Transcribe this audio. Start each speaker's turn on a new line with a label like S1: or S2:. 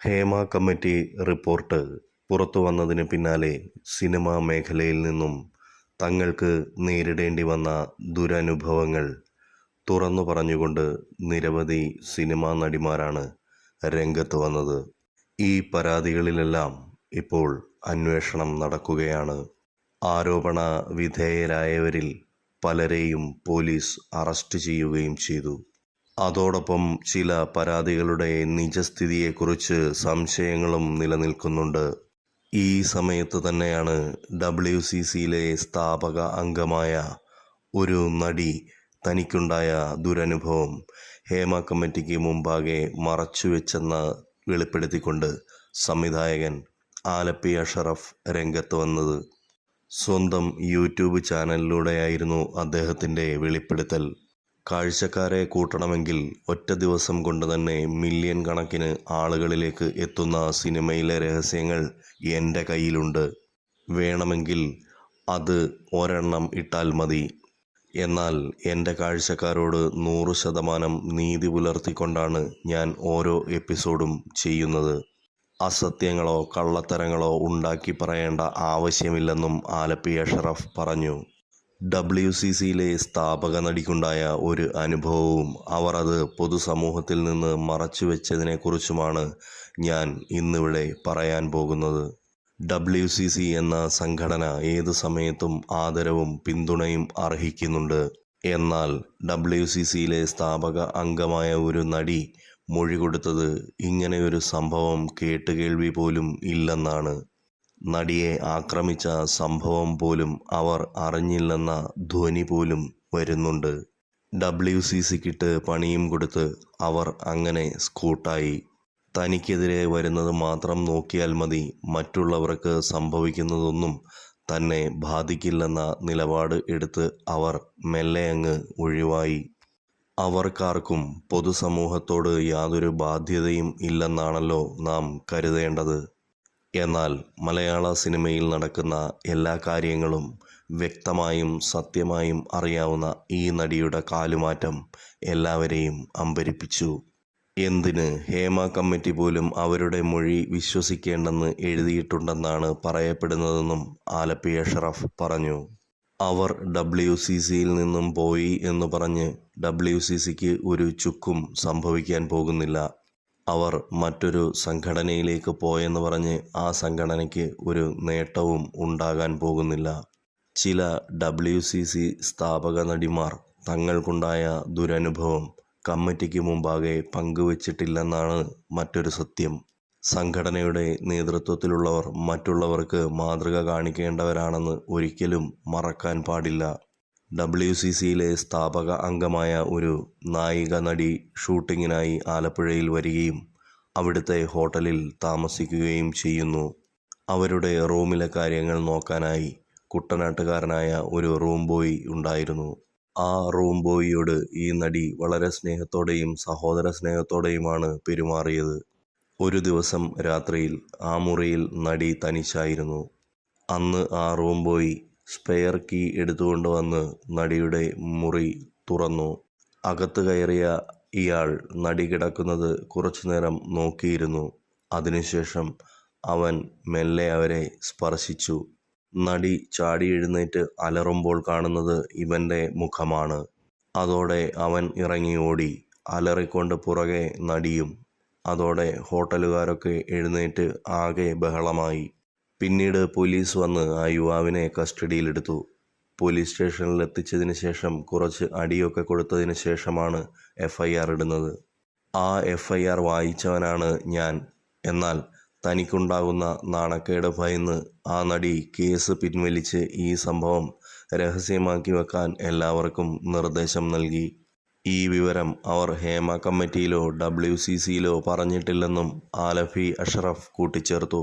S1: Hema committee report പുറത്തു വന്നതിന് പിന്നാലെ സിനിമാ മേഖലയിൽ നിന്നും തങ്ങൾക്ക് നേരിടേണ്ടി വന്ന ദുരനുഭവങ്ങൾ തുറന്നു പറഞ്ഞുകൊണ്ട് നിരവധി സിനിമാ നടിമാരാണ് രംഗത്ത് വന്നത്. ഈ പരാതികളിലെല്ലാം ഇപ്പോൾ അന്വേഷണം നടക്കുകയാണ്. ആരോപണ വിധേയരായവരിൽ പലരെയും പോലീസ് അറസ്റ്റ് ചെയ്യുകയും ചെയ്തു. അതോടൊപ്പം ചില പരാതികളുടെ നിജസ്ഥിതിയെക്കുറിച്ച് സംശയങ്ങളും നിലനിൽക്കുന്നുണ്ട്. ഈ സമയത്ത് തന്നെയാണ് ഡബ്ല്യു സി സിയിലെ സ്ഥാപക അംഗമായ ഒരു നടി തനിക്കുണ്ടായ ദുരനുഭവം ഹേമ കമ്മിറ്റിക്ക് മുമ്പാകെ മറച്ചുവെച്ചെന്ന് വെളിപ്പെടുത്തിക്കൊണ്ട് സംവിധായകൻ ആലപ്പി അഷറഫ് രംഗത്ത് വന്നത്. സ്വന്തം യൂട്യൂബ് ചാനലിലൂടെയായിരുന്നു അദ്ദേഹത്തിന്റെ വെളിപ്പെടുത്തൽ. കാഴ്ചക്കാരെ കൂട്ടണമെങ്കിൽ ഒറ്റ ദിവസം കൊണ്ട് തന്നെ മില്യൺ കണക്കിന് ആളുകളിലേക്ക് എത്തുന്ന സിനിമയിലെ രഹസ്യങ്ങൾ എന്റെ കയ്യിലുണ്ട്. വേണമെങ്കിൽ അത് ഒരെണ്ണം ഇട്ടാൽ മതി. എന്നാൽ എന്റെ കാഴ്ചക്കാരോട് നൂറ് ശതമാനം നീതി പുലർത്തിക്കൊണ്ടാണ് ഞാൻ ഓരോ എപ്പിസോഡും ചെയ്യുന്നത്. അസത്യങ്ങളോ കള്ളത്തരങ്ങളോ ഉണ്ടാക്കി പറയേണ്ട ആവശ്യമില്ലെന്നും ആലപ്പി അഷറഫ് പറഞ്ഞു. ഡബ്ല്യു സി സിയിലെ സ്ഥാപക നടിക്കുണ്ടായ ഒരു അനുഭവവും അവർ അത് പൊതുസമൂഹത്തിൽ നിന്ന് മറച്ചു വെച്ചതിനെക്കുറിച്ചുമാണ് ഞാൻ ഇന്നിവിടെ പറയാൻ പോകുന്നത്. ഡബ്ല്യു സി സി എന്ന സംഘടന ഏതു സമയത്തും ആദരവും പിന്തുണയും അർഹിക്കുന്നുണ്ട്. എന്നാൽ ഡബ്ല്യു സി സിയിലെ സ്ഥാപക അംഗമായ ഒരു നടി മൊഴി കൊടുത്തത് ഇങ്ങനെയൊരു സംഭവം കേട്ടുകേൾവി പോലും ഇല്ലെന്നാണ്. നടിയെ ആക്രമിച്ച സംഭവം പോലും അവർ അറിഞ്ഞില്ലെന്ന ധ്വനി പോലും വരുന്നുണ്ട്. ഡബ്ല്യു സി സിക്കിട്ട് പണിയും കൊടുത്ത് അവർ അങ്ങനെ സ്കൂട്ടായി. തനിക്കെതിരെ വരുന്നത് മാത്രം നോക്കിയാൽ മതി. മറ്റുള്ളവർക്ക് സംഭവിക്കുന്നതൊന്നും തന്നെ ബാധിക്കില്ലെന്ന നിലപാട് എടുത്ത് അവർ മെല്ലെ അങ്ങ് ഒഴിവായി. അവർക്കാർക്കും പൊതുസമൂഹത്തോട് യാതൊരു ബാധ്യതയും ഇല്ലെന്നാണല്ലോ നാം കരുതേണ്ടത്. എന്നാൽ മലയാള സിനിമയിൽ നടക്കുന്ന എല്ലാ കാര്യങ്ങളും വ്യക്തമായും സത്യമായും അറിയാവുന്ന ഈ നടിയുടെ കാലുമാറ്റം എല്ലാവരെയും അമ്പരിപ്പിച്ചു. എന്തിന് ഹേമ കമ്മിറ്റി പോലും അവരുടെ മൊഴി വിശ്വസിക്കേണ്ടെന്ന് എഴുതിയിട്ടുണ്ടെന്നാണ് പറയപ്പെടുന്നതെന്നും ആലപ്പി അഷറഫ് പറഞ്ഞു. അവർ ഡബ്ല്യു സി സിയിൽ നിന്നും പോയി എന്ന് പറഞ്ഞ് ഡബ്ല്യു സി സിക്ക് ഒരു ചുക്കും സംഭവിക്കാൻ പോകുന്നില്ല. അവർ മറ്റൊരു സംഘടനയിലേക്ക് പോയെന്ന് പറഞ്ഞ് ആ സംഘടനയ്ക്ക് ഒരു നേട്ടവും ഉണ്ടാകാൻ പോകുന്നില്ല. ചില ഡബ്ല്യു സി സി സ്ഥാപക നടിമാർ തങ്ങൾക്കുണ്ടായ ദുരനുഭവം കമ്മിറ്റിക്ക് മുമ്പാകെ പങ്കുവച്ചിട്ടില്ലെന്നാണ് മറ്റൊരു സത്യം. സംഘടനയുടെ നേതൃത്വത്തിലുള്ളവർ മറ്റുള്ളവർക്ക് മാതൃക കാണിക്കേണ്ടവരാണെന്ന് ഒരിക്കലും മറക്കാൻ പാടില്ല. ഡബ്ല്യു സി സിയിലെ സ്ഥാപക അംഗമായ ഒരു നായിക നടി ഷൂട്ടിങ്ങിനായി ആലപ്പുഴയിൽ വരികയും അവിടുത്തെ ഹോട്ടലിൽ താമസിക്കുകയും ചെയ്യുന്നു. അവരുടെ റൂമിലെ കാര്യങ്ങൾ നോക്കാനായി കുട്ടനാട്ടുകാരനായ ഒരു റൂം ബോയ് ഉണ്ടായിരുന്നു. ആ റൂം ബോയിയോട് ഈ നടി വളരെ സ്നേഹത്തോടെയും സഹോദര സ്നേഹത്തോടെയുമാണ് പെരുമാറിയത്. ഒരു ദിവസം രാത്രിയിൽ ആ മുറിയിൽ നടി തനിച്ചായിരുന്നു. അന്ന് ആ റൂം ബോയ് സ്പെയർ കീ എടുത്തുകൊണ്ട് വന്ന് നടിയുടെ മുറി തുറന്നു. അകത്ത് കയറിയ ഇയാൾ നടി കിടക്കുന്നത് കുറച്ചു നേരം നോക്കിയിരുന്നു. അതിനുശേഷം അവൻ മെല്ലെ അവരെ സ്പർശിച്ചു. നടി ചാടി എഴുന്നേറ്റ് അലറുമ്പോൾ കാണുന്നത് ഇവന്റെ മുഖമാണ്. അതോടെ അവൻ ഇറങ്ങി ഓടി. അലറിക്കൊണ്ട് പുറകെ നടിയും അതോടെ ഹോട്ടലുകാരൊക്കെ എഴുന്നേറ്റ് ആകെ ബഹളമായി. പിന്നീട് പോലീസ് വന്ന് ആ യുവാവിനെ കസ്റ്റഡിയിലെടുത്തു. പോലീസ് സ്റ്റേഷനിൽ എത്തിച്ചതിന് ശേഷം കുറച്ച് അടിയൊക്കെ കൊടുത്തതിന് ശേഷമാണ് എഫ് ഐ ആർ ഇടുന്നത്. ആ എഫ് ഐ ആർ വായിച്ചവനാണ് ഞാൻ. എന്നാൽ തനിക്കുണ്ടാകുന്ന നാണക്കേട് ഭയന്ന് ആ നടി കേസ് പിൻവലിച്ച് ഈ സംഭവം രഹസ്യമാക്കി വെക്കാൻ എല്ലാവർക്കും നിർദ്ദേശം നൽകി. ഈ വിവരം അവർ ഹേമ കമ്മിറ്റിയിലോ ഡബ്ല്യു സി സിയിലോ പറഞ്ഞിട്ടില്ലെന്നും ആലഫി അഷ്റഫ് കൂട്ടിച്ചേർത്തു.